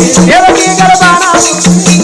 రావణాసురుణ్ణి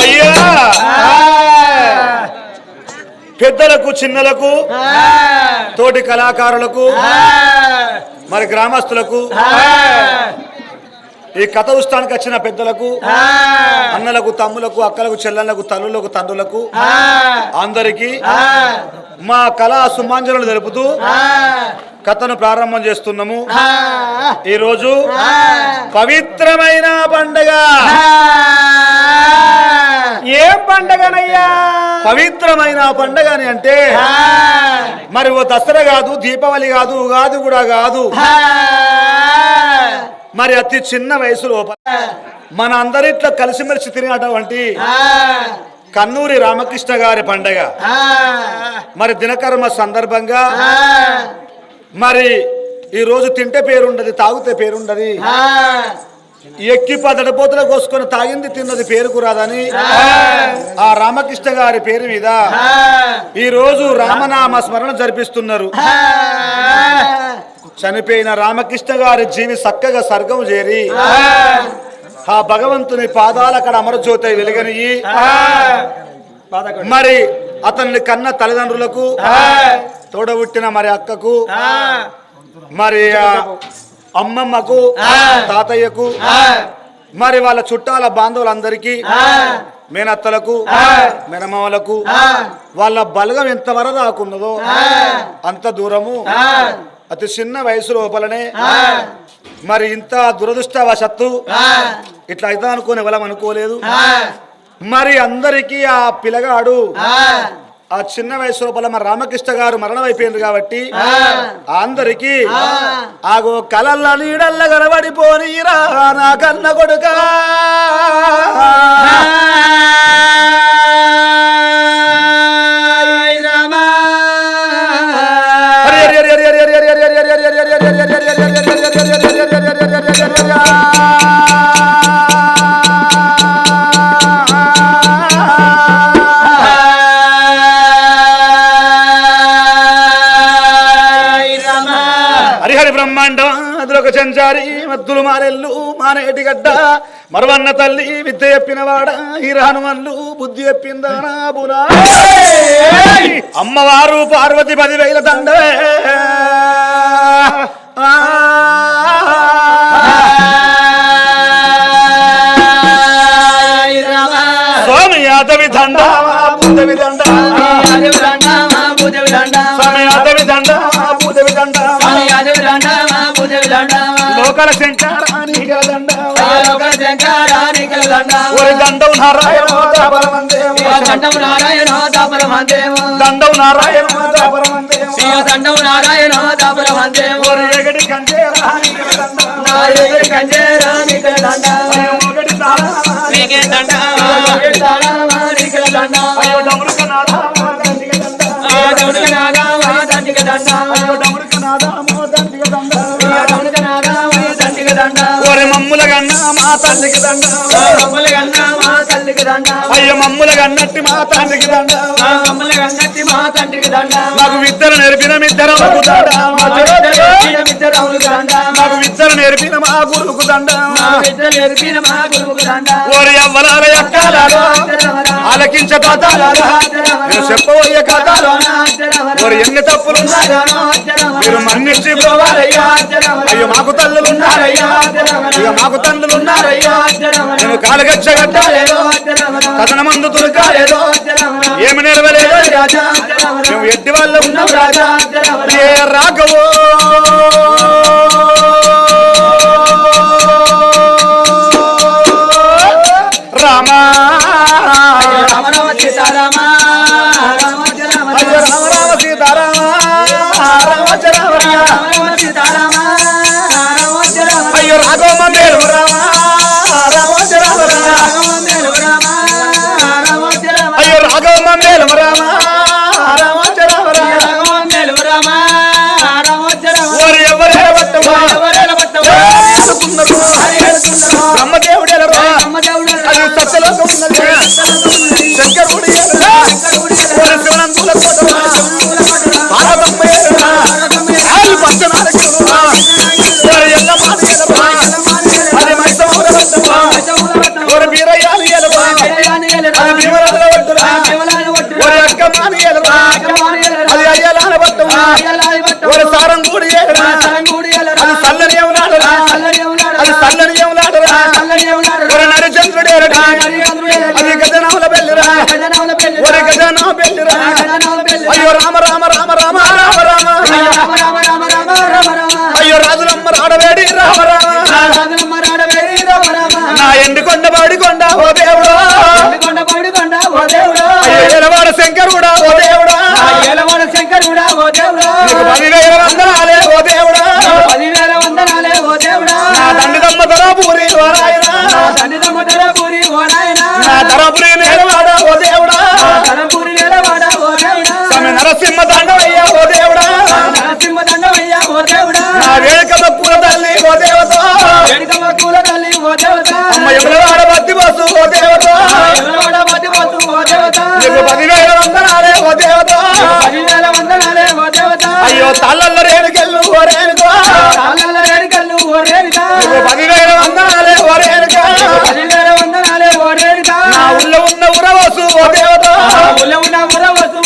అయ్యా! పెద్దలకు చిన్నలకు తోటి కళాకారులకు మరి గ్రామస్తులకు ఈ కథ ఉత్సవానికి వచ్చిన పెద్దలకు అన్నలకు తమ్ములకు అక్కలకు చెల్లెళ్ళకు తల్లులకు తండ్రులకు అందరికీ మా కళా సుమాంజలు తెలుపుతూ కథను ప్రారంభం చేస్తున్నాము. ఈ రోజు పవిత్రమైన పండగ. ఏం పండగనయ్యా? పవిత్రమైన పండగ అని అంటే మరి ఓ దసరా కాదు దీపావళి కాదు ఉగాది కూడా కాదు. మరి అతి చిన్న వయసు లోపల మన అందరిట్లో కలిసిమెలిసి తిరిగినటువంటి కన్నూరి రామకృష్ణ గారి పండగ. మరి దినకర్మ సందర్భంగా మరి ఈ రోజు తింటే పేరుండదు తాగితే పేరుండదు. ఎక్కి పదడపోతలు కోసుకొని తాగింది తిన్నది పేరుకు రాదని. ఆ రామకృష్ణ గారి పేరు మీద ఈ రోజు రామనామ స్మరణ జరిపిస్తున్నారు. చనిపోయిన రామకృష్ణ గారి జీవి చక్కగా స్వర్గం చేరి ఆ భగవంతుని పాదాల అక్కడ అమరజ్యోతి వెలుగనియి మరి అతన్ని కన్న తల్లిదండ్రులకు తోడబుట్టిన మరి అక్కకు మరి అమ్మమ్మకు తాతయ్యకు మరి వాళ్ళ చుట్టాల బాంధవులందరికీ మేనత్తలకు మేనమామలకు వాళ్ళ బలగం ఎంత వరదాకున్నదో అంత దూరము అతి చిన్న వయసు లోపలనే మరి ఇంత దురదృష్టవశత్తు ఇట్లా అయితే అనుకోని ఎవరం అనుకోలేదు మరి అందరికీ ఆ పిల్లగాడు ఆ, చిన్న వయసు లోపల మన రామకృష్ణ గారు మరణం అయిపోయింది కాబట్టి అందరికి ఆగో కలల్ల నీడల్ల కనబడిపోనీరా నా కన్న కొడుక. బ్రహ్మాండం అదులొక చెంచారి మద్దులు మారెల్లు మానేటి గడ్డ. మరవన్న తల్లి విద్య చెప్పిన వాడ ఈ హనుమన్లు బుద్ధి చెప్పిందానా బురా అమ్మవారు పార్వతి పదివేల దండవే. స్వామి యాదవి దండ బుద్ధవి దండ. లోకల దండ నారాయణ దండం నారాయణ దాపరమందేవ. దండం. దండం గన్న మా తల్లికి దండ. అయ్య మమ్ముల గన్నట్టి మా తండ్రికి దండ. మాకు విద్యను నేర్పిన మిద్దరం దండ నేర్పిన మా గురువుకు ఎక్కాలాలో ఆలకించ కథలారా మీరు చెప్పబోయే కథలో ఓరి ఎన్ని తప్పులున్నాయో మీరు మన్నించి పోవాలయ్యా. అయ్యో మాకు తల్లులు ఉన్నారయ్యా మాకు ఉన్నారయ్యా నేను తులకాలేదో ఏమి నెరవలేదో రాజా. మేము ఎట్టి వల్ల ఉన్నాం రాజా. రాఘవో. సత్యలోకం ఉన్నది శంకరుడు శివనందుల ఏలరా. ఆలు పచ్చనారకి రా. ఓరి ఎల్లమ్మ ఏలరా. అది మైసమ్మల వట్టమా. ఓరి వీరయ్యాలు ఏలరా. అది భీమరాజుల వట్టురా. ఓరి అక్కమ్మాని ఏలరా. అది అయ్యలాల వట్టమా. ఓరి సారంగూడి ఏలరా. అది సల్లని ఏమనాడరా. అది సల్లని ఏమనాడరా. ఓరి నరిచంద్రుడేలరా. అది గజనామ అయ్యో రామ రామ రామ రామ రామ రామ అయ్యో రాజులమ్మ రాడవేడి రామ రామ నా ఎండి కొండ కొండ ఓ దేవుడా అయ్యో ఎలవాడ శంకరుడా ఓ దేవుడా శంకరుడా ఓ దేవుడా పదివేల వందనాలే ఓ దేవుడా పదివేల వందనాలే ఓ దేవుడా నా ఓ నాయన తండ్రి తమ్మ పూరి ఓ నా ధరాపురి నేలవాడ దేవుడా. నా వేడుకల పూల తల్లి ఓ దేవత. వేడుకమ్మ కూల తల్లి ఓ దేవత. అమ్మ ఎవరవాడ బద్ది బస్సు ఓ దేవత. ఎవరవాడ మధ్యపోతు ఓ దేవత. నీకు పదివేల వందనాలే ఓ దేవత. పదివేల వందనాలే ఓ దేవత. అయ్యో తల్లల్ల రేణుకెళ్ళు ఓ రేణుకో. కాళ్ళ రేణుకల్లు ఓ రేణుక. నీకు పదివేల వందనాలే ఓ రేణుక. పదివేల వందనాలే ఓ రేణుక. నా ఊళ్ళో ఉన్న ఉరవసు ఓ దేవత. ఉల్ల ఉన్న మురవసు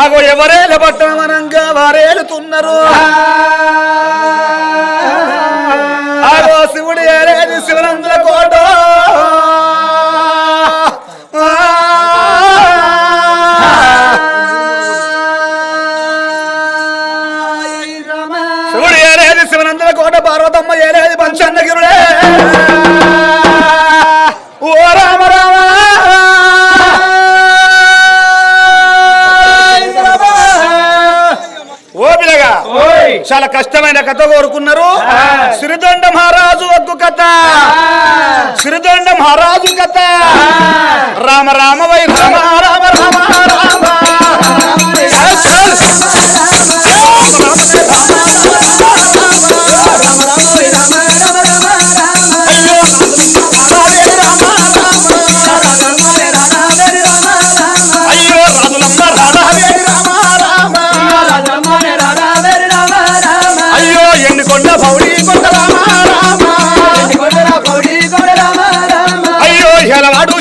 ఆగో ఎవరేల పట్టమనంగా వారేలుతున్నారు? ఆగో శివుడు ఏరేది శివనందుల కోట? చాలా కష్టమైన కథ కోరుకున్నారు సిరిదండ మహారాజు ఒగ్గు కథ సిరిదండ మహారాజు కథ రామ రామ వై రామ రామ రామ రామ అయ్యో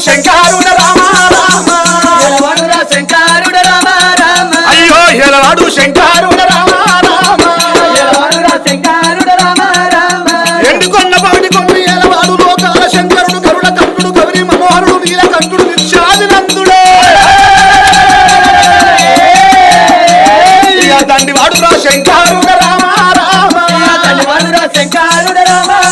శంకరుడ రామ రామ. శంకరుడ రామ రామ. అయ్యో ఎలవాడు శంకరుడ రామ రామ. శంకరుడ రామ రామ. ఎండుకొండ భౌడి కొండ ఎలవాడు లోకాల శంకరుడు కరుణ కంటుడు గౌరి మనోహరుడు నీల కంటుడు నిత్యాది నందుడే. ఇక దండివాడు రా శంకరుడ రామ రామ. ధన్యవాదురా శంకరుడ రామ రామ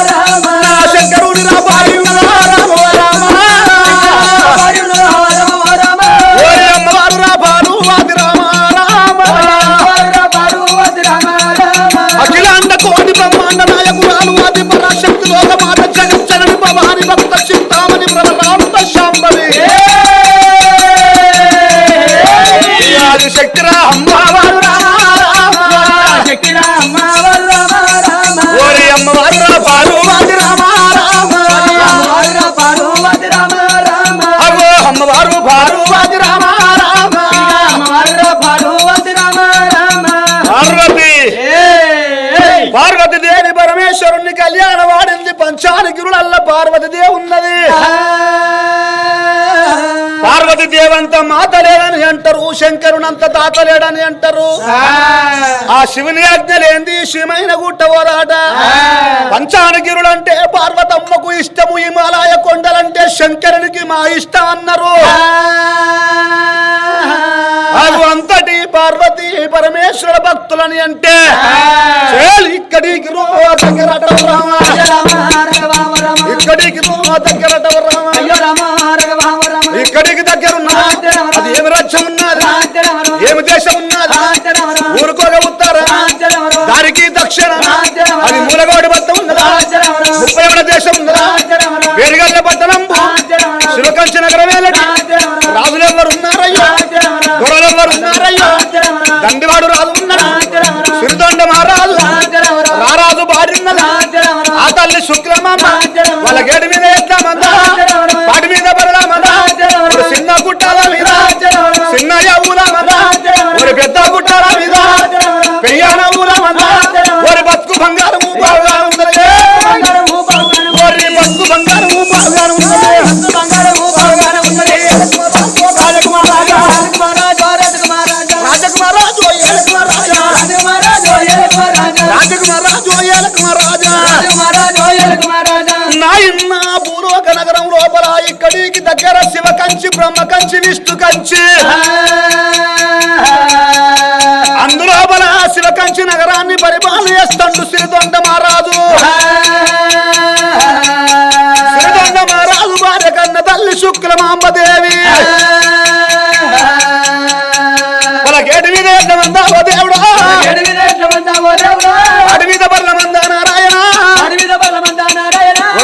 దేవంత మాత లేడని అంటారు శంకరునంత తాత లేడని అంటారు. ఆ. శివుని ఆజ్ఞలేంది శివమైన గుట్టవరాట పంచానగిరులంటే పార్వతమ్మకు ఇష్టము హిమాలయ కొండలంటే శంకరునికి మా ఇష్టం అన్నారు. అది అంతటి పార్వతి పరమేశ్వర భక్తులని అంటే ఇక్కడికి రో రామ ఇక్కడికి రో దగ్గరట రామ ఏమి దేశం? ఉన్నది ఊరుకోగా ఉత్తారా. దానికి దక్షిణ. అది మూలగోడి భర్త ఉన్నదా ముప్పై దేశం ఉన్నదా వేరుగల్ల పట్టణం శివకంచి నగరమేలటి రాజులు ఎవరు ఉన్నారయ్యా. దొరలు ఎవరు ఉన్నారయ్యా. దండివాడు రాజు ఉన్నాడు. సిరిదొండ మహారాజు. రారాజు బాడున్నదా ఆ తల్లి శుక్రమామ వాళ్ళ గేడి మీద ఎద్దామందా పాటి మీద పడదామందా చిన్న గుట్టాల మీద. చిన్నయ్య ఊల మంద ఒక పెద్ద గుట్టాల మీద పెయ్యాన ఊల మంద ఒక బతుకు బంగారము బాగా ఉన్నది ఓరి బతుకు బంగారము బాగా ఉన్నది రాజకుమారాజా రాజకుమారాజు ఏలకుమారాజా రాజకుమారాజు ఏలకుమారాజా నాయన్న భూలోక నగరం లోపల ఇక్కడికి దగ్గర శివ కంచి బ్రహ్మ కంచి విష్ణు కంచి. అందులోపల శివ కంచి నగరాన్ని పరిపాలన చేస్తాడు సిరిదొండ మహారాజు. సిరిదొండ మహారాజు భార్య కన్న తల్లి శుక్లమాంబదేవి వాళ్ళ గేటు మీద దేవుడా? అడి మీద నారాయణ ఒక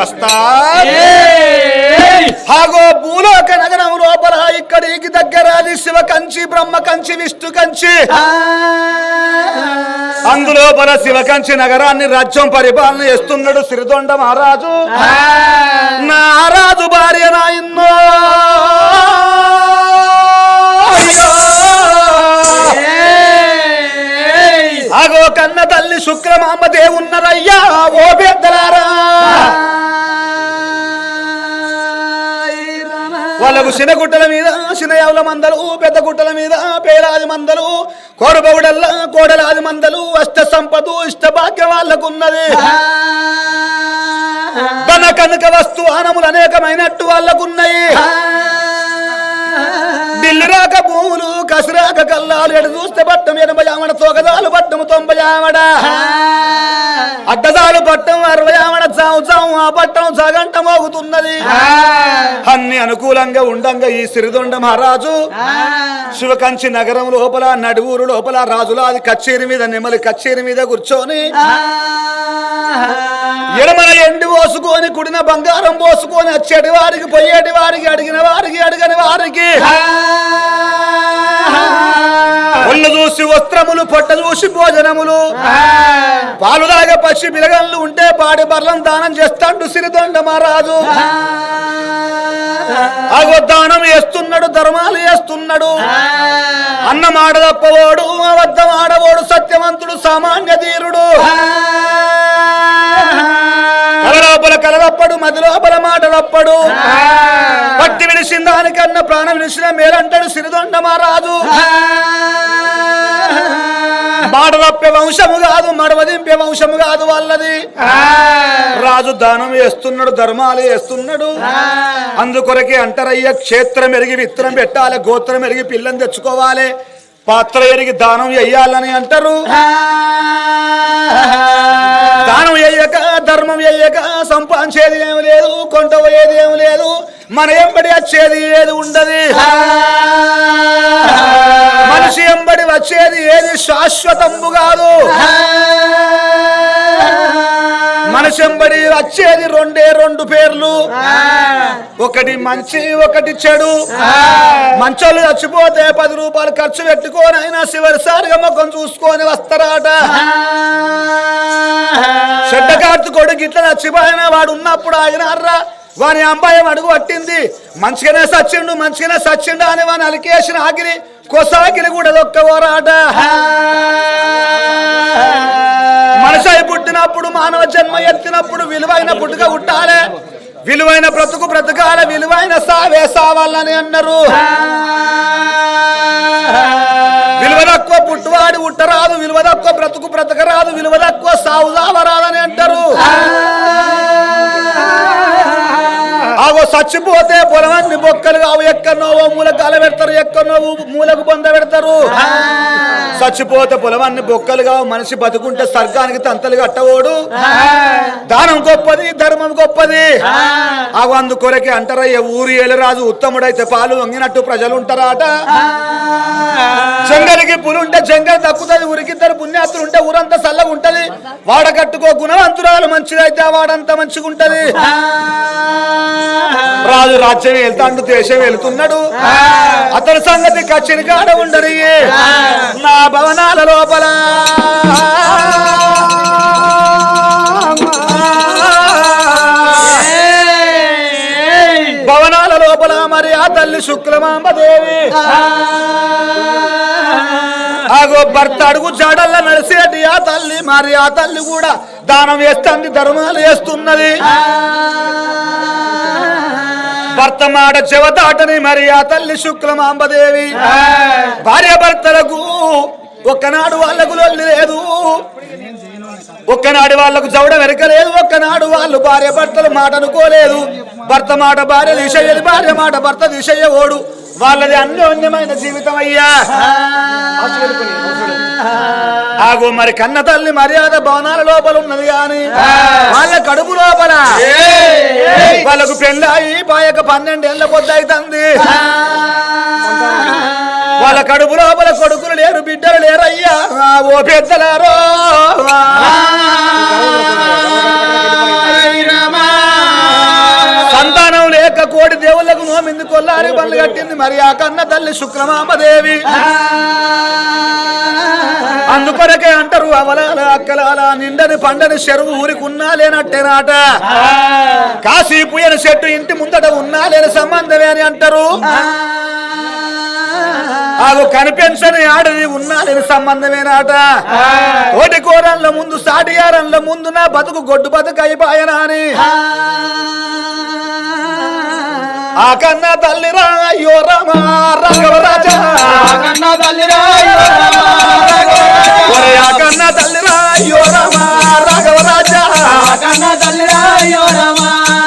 వస్తా. హాగో భూలోక నగరం లోపల ఇక్కడికి దగ్గర శివ కంచి బ్రహ్మ కంచి విష్ణు కంచి. అందులోపల శివకంచి నగరాన్ని రాజ్యం పరిపాలన చేస్తున్నాడు సిరిదొండ మహారాజు. నా రాజు భార్య నాయన్నో అగో కన్న తల్లి శుక్రమాంబ దేవున్నరయ్యా ఓ పెద్దలారా వాళ్ళకు చిన్న గుట్టల మీద చిన్న యావుల మందలు పెద్ద గుట్టల మీద పేలాది మందలు కోరబౌడల్ల కోడలాది మందలు అష్ట సంపదు ఇష్ట భాగ్యం వాళ్ళకున్నది. ధన కనుక వస్తు ఆనములు అనేకమైనట్టు వాళ్ళకున్నాయి. ఢిల్లీ రాక భూములు కసిరాక కల్లాలు ఎడు చూస్తే పట్టం ఎనభై ఆమడ తోకదాలు పట్టము తొంభై ఆమడ. అడ్డదాలు పట్టం అరవై ఆమడ చావు చావు ఆ పట్టం సగంట మోగుతున్నది. అన్ని అనుకూలంగా ఉండంగా ఈ సిరిదొండ మహారాజు. శివకంచి నగరం లోపల నడువురు లోపల రాజులాది కచ్చేరి మీద నెమలి కచ్చేరి మీద కూర్చొని ఎడమల ఎండి పోసుకొని కుడిన బంగారం పోసుకొని వచ్చేటి వారికి పోయేటి వారికి అడిగిన వారికి అడిగని వారికి. ఒళ్ళు చూసి వస్త్రములు పొట్ట చూసి భోజనములు. పాలు తాగే పచ్చి పిలగళ్ళు ఉంటే పాడి బర్లను దానం చేస్తాడు సిరిదొండ మహారాజు. అగో దానం చేస్తున్నాడు ధర్మాలు చేస్తున్నాడు అన్నం ఆడదప్పవాడు అబద్ధం ఆడవాడు సత్యవంతుడు సామాన్య ధీరుడు. కలలోపల కలలప్పడు మది లోపల మాట తప్పడు పట్టి విడిసిన దానికన్నా ప్రాణం విడిచిన మేలంటాడు సిరిదొండ మహారాజు. తప్పే వంశము కాదు మడవదింపే వంశము కాదు వాళ్ళది. రాజు దానం వేస్తున్నాడు ధర్మాలు వేస్తున్నాడు. అందుకొరకే అంటారయ్య క్షేత్రం ఎరిగి విత్తనం పెట్టాలి గోత్రం ఎరిగి పిల్లని తెచ్చుకోవాలి పాత్ర ఎరిగి దానం చెయ్యాలని అంటారు. దానం వేయక ధర్మం వేయక సంపాదించేది ఏమి లేదు కొంట పోయేది ఏమి లేదు మన ఎంబడి వచ్చేది ఏది ఉండదు. మనిషి ఎంబడి వచ్చేది ఏది శాశ్వతంబు కాదు. మనిషి ఎంబడి వచ్చేది రెండే రెండు పేర్లు. ఒకటి మంచి ఒకటి చెడు. మంచోళ్ళు చచ్చిపోతే పది రూపాయలు ఖర్చు పెట్టుకొని అయినా చివరిసారిగా ముఖం చూసుకొని వస్తారాట. చెడ్డ కార్తుకోడు గిట్ల చచ్చిపోయిన వాడు ఉన్నప్పుడు ఆయన అర్రా వాని అమ్మాయి అడుగు పట్టింది. మంచిగానే సచ్చిండు మంచిగానే సచ్చిండు అని వాని అలికేసిన ఆగిరి కొసాగిరి కూడా దొక్కవరాట మనిషి పుట్టినప్పుడు మానవ జన్మ ఎత్తినప్పుడు విలువైన పుట్టుక పుట్టాలే. విలువైన బ్రతుకు బ్రతకాల విలువైన సావే సావాలని అన్నారు. విలువ తక్కువ పుట్టువాడు ఉట్టరాదు విలువ తక్కువ బ్రతుకు బ్రతకరాదు విలువ తక్కువ సావు సావరాదని అంటారు. ఆగో చచ్చిపోతే పొలమన్ని బొక్కలు కావు ఎక్కడనో ఓ మూల కాల పెడతారు ఎక్కడనో ఊ- మూలకు పొంద పెడతారు. చచ్చిపోతే పొలమన్ని బొక్కలు కావు మనిషి బతుకుంటే స్వర్గానికి తంతలు కట్టవోడు. దానం గొప్పది ధర్మం గొప్పది. ఆగో అందుకొరకే అంటారయ్య ఊరి ఏలరాజు ఉత్తముడైతే పాలు వంగినట్టు ప్రజలు ఉంటారాట జంగలికి పులుంటే జంగల్ తక్కుతుంది ఊరికిద్దరు పుణ్యాతులు ఉంటే ఊరంతా చల్లగా ఉంటది వాడ కట్టుకో గుణవంతురాలు మంచిదైతే వాడంతా మంచిగా ఉంటది రాజు రాజ్యం వెళ్తాండు దేశం వెళ్తున్నాడు. అతని సంగతి కచ్చిరి కాడ ఉండరు నా భవనాల లోపల. భవనాల లోపల మరి ఆ తల్లి శుక్లమాంబ దేవి ఆగో భర్త అడుగు జాడల్ల నడిసేటి ఆ తల్లి మరి ఆ తల్లి కూడా దానం వేస్తుంది ధర్మాలు వేస్తున్నది. భర్త మాట చెవతాటని మరి ఆ తల్లి శుక్లమాంబదేవి. భార్య భర్తలకు ఒక్కనాడు వాళ్ళకు లొల్లి లేదు. ఒక్కనాడు వాళ్ళకు జవడ వెరకలేదు ఒక్కనాడు వాళ్ళు భార్య భర్తలు మాట అనుకోలేదు. భర్త మాట భార్య దిశయ్యది భార్య మాట భర్త దిశయ్య ఓడు. వాళ్ళది అన్యోన్యమైన జీవితం అయ్యా ఆగో మరి కన్న తల్లి మర్యాద భవనాల లోపల ఉన్నది గాని వాళ్ళ కడుపు లోపల. వాళ్ళకు పెళ్ళాయి పాయక పన్నెండేళ్ళ పొద్దైతుంది వాళ్ళ కడుపు లోపల కొడుకులు లేరు బిడ్డలు లేరయ్యా. ఓ పెద్దలారో. కోడి దేవుళ్ళకు నోమింది కొల్లారి? బండ్లు కట్టింది మరి ఆ కన్న తల్లి శుక్రమామదేవి అందుకొరకే అంటారు అవలాల అక్కలాల నిండని పండని చెరువు ఊరికి ఉన్నా లేనట్టేనాట కాశీపుయని చెట్టు ఇంటి ముందట ఉన్నా లేని సంబంధమే అని అంటారు. ఆగు కనిపించని ఆడది ఉన్నా లేని సంబంధమేనాట కోటి కోరన్ల ముందు సాటియారన్ల ముందు నా బతుకు గొడ్డు బతుకు అయిపోయనా అని ఆ కన్నా తల్లిరా అయ్యో రామా రాఘవరాజా కన్నా తల్లిరా అయ్యో రామ రాఘవ ఒరే ఆ కన్నా తల్లిరా అయ్యో రామా రాఘవరాజా కన్నా తల్లిరా అయ్యో రామ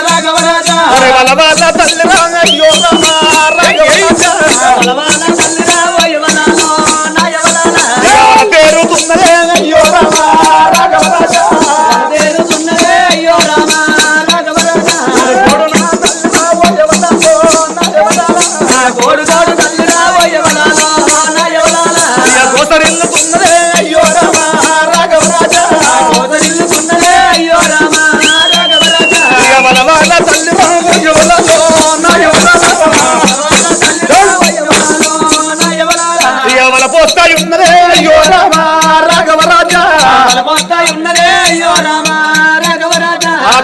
రాఘవ రాజా. ఒరే వాళ్ళ వాళ్ళ తల్లిరా అయ్యో రామా రాఘవరాజా బలవాన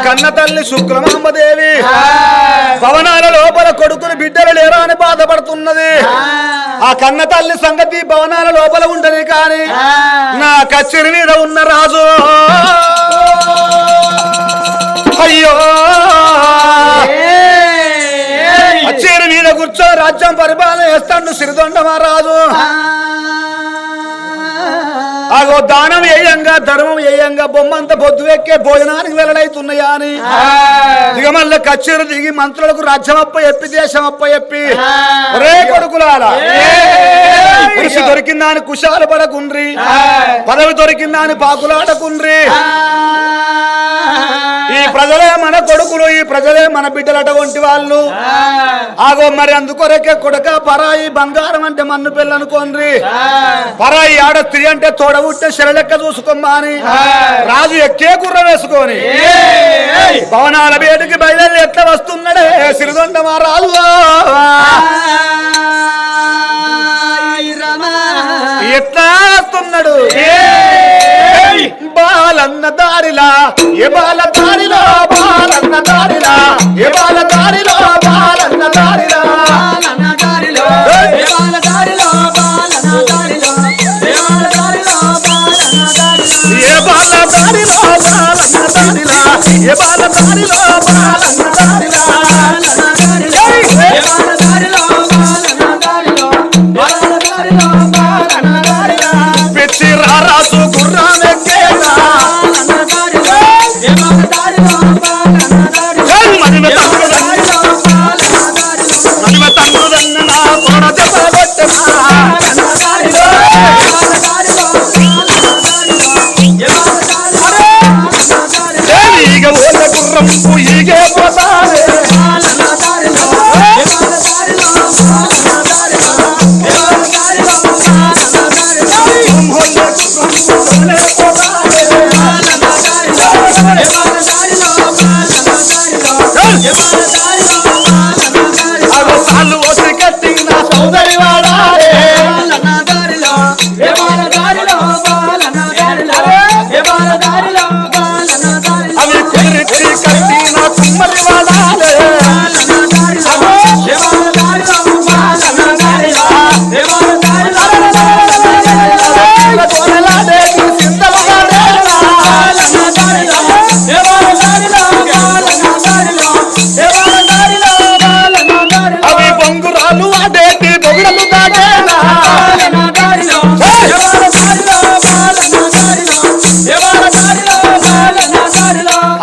కన్న తల్లి శుక్రమాంబదేవి భవనాల లోపల కొడుకుని బిడ్డలు లేరా అని బాధపడుతున్నది. ఆ. కన్న తల్లి సంగతి భవనాల లోపల ఉండని కాని నా కచ్చిరి మీద ఉన్న రాజు. అయ్యో. కచ్చేరి మీద కూర్చో రాజ్యం పరిపాలన చేస్తాడు సిరిదొండ మహారాజు ఆగో దానం ఏయంగా ధర్మం ఏయంగా బొమ్మంత బొద్దు ఎక్కే భోజనానికి వెల్లడైతున్నాయా అని. దిగమల్ల కచ్చేరు దిగి మంత్రులకు రాజ్యం అప్ప చెప్పి దేశం అప్ప చెప్పి రే కొడుకులారా కృషి దొరికిందా అని కుశాలు పడకుండ్రి. పదవి దొరికిందా అని పాకులాడకుండ్రి. ఈ ప్రజలే మన కొడుకులు ఈ ప్రజలే మన బిడ్డలటువంటి వాళ్ళు. ఆగో మరి అందుకొరకే కొడక పరాయి బంగారం అంటే మన్ను పిల్ల అనుకోండి పరాయి ఆడ స్త్రీ అంటే తోడబుట్టే శరలెక్క చూసుకోమ్మా అని. రాజు ఎక్కే గుర్ర వేసుకొని. భవనాల బయటికి బయలుదేరి ఎట్లా వస్తున్నాడే? సిరిదొండ మా రాజు. ఎట్లా వస్తున్నాడు? బాలన్న దారిలా దారిలా ఏ బాల దారిలో బాలన్న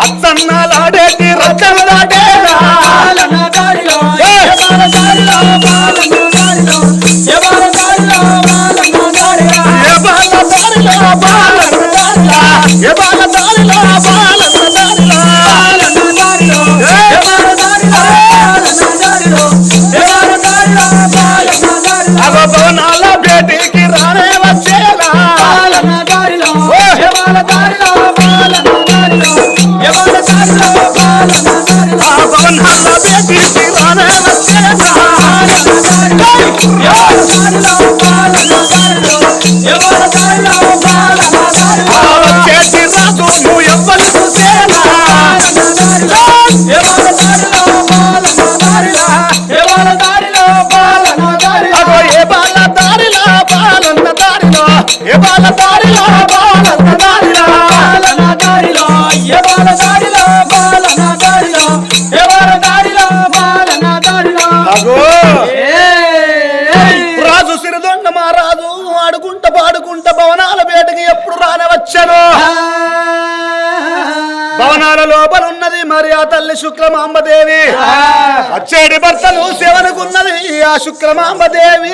అత్తన్నాలాడేటి రచ్చలు దాటేలా ఏ బాల దారిలో బాల భవనాల బేటీకి రానే వచ్చేలా. భవనాల బేటీకి రానే వచ్చేలా. ఆ తల్లి శుక్రమాంబదేవి. అచ్చేడి భర్తలు శివనుకున్నది ఆ శుక్రమాంబదేవి.